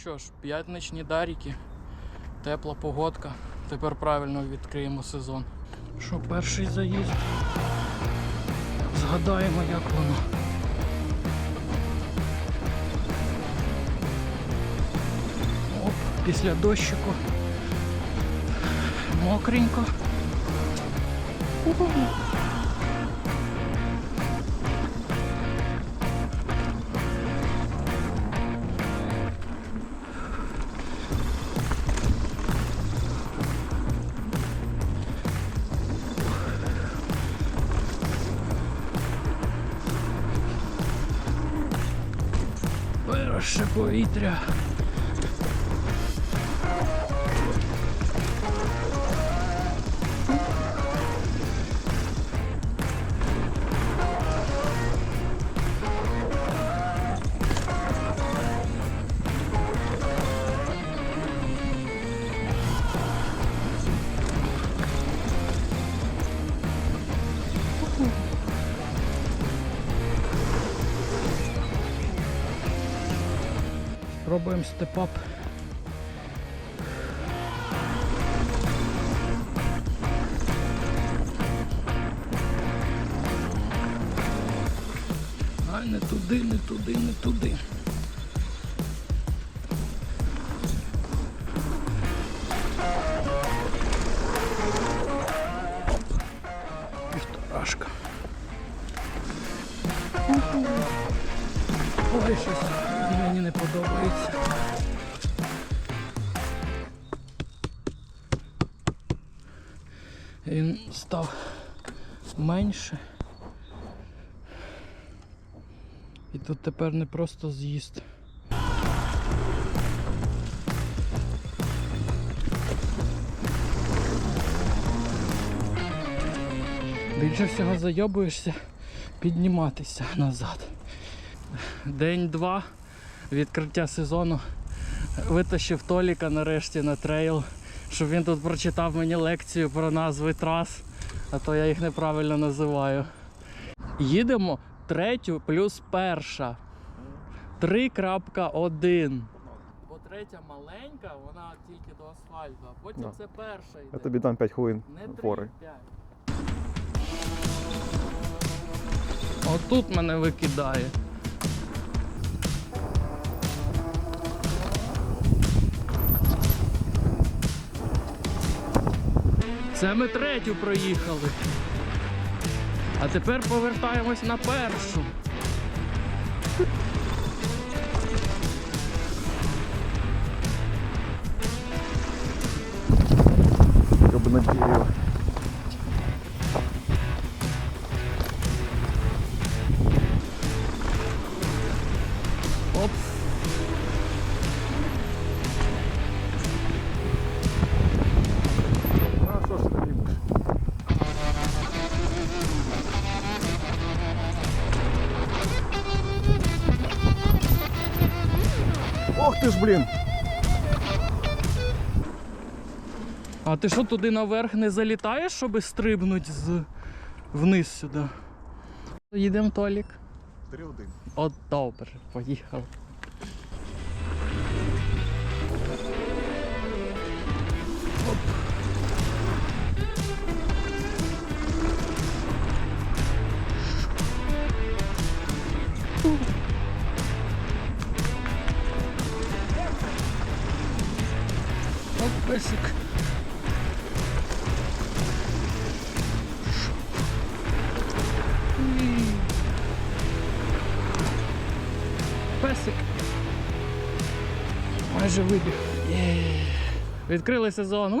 що ж, п'ятничні даріки, тепла погодка. Тепер правильно відкриємо сезон. Що, перший заїзд? Згадаємо, як воно. Оп, після дощику. Мокренько. Уху. Перше повітря. Пробуємо степап. А не туди, не туди, не туди. Півторашка. Ой, щось мені не подобається. Він став менше. І тут тепер не просто з'їзд. Більше всього зайобуєшся підніматися назад. День-два відкриття сезону. Витащив Толіка нарешті на трейл, щоб він тут прочитав мені лекцію про назви трас, а то я їх неправильно називаю. Їдемо третю плюс перша. 3.1. Бо третя маленька, вона тільки до асфальту, а потім Да. це перша йде. Я тобі дам 5 хвилин Не фори. 3-5. Отут мене викидає. Це ми третю проїхали. А тепер повертаємось на першу. Оп. Ох ти ж, блін! А ти що туди наверх не залітаєш, щоб стрибнути з... вниз сюди? Їдемо, Толік. 3-1. От добре, поїхав. Оп. Оп, Песик. Майже вибіг. Відкрили сезон.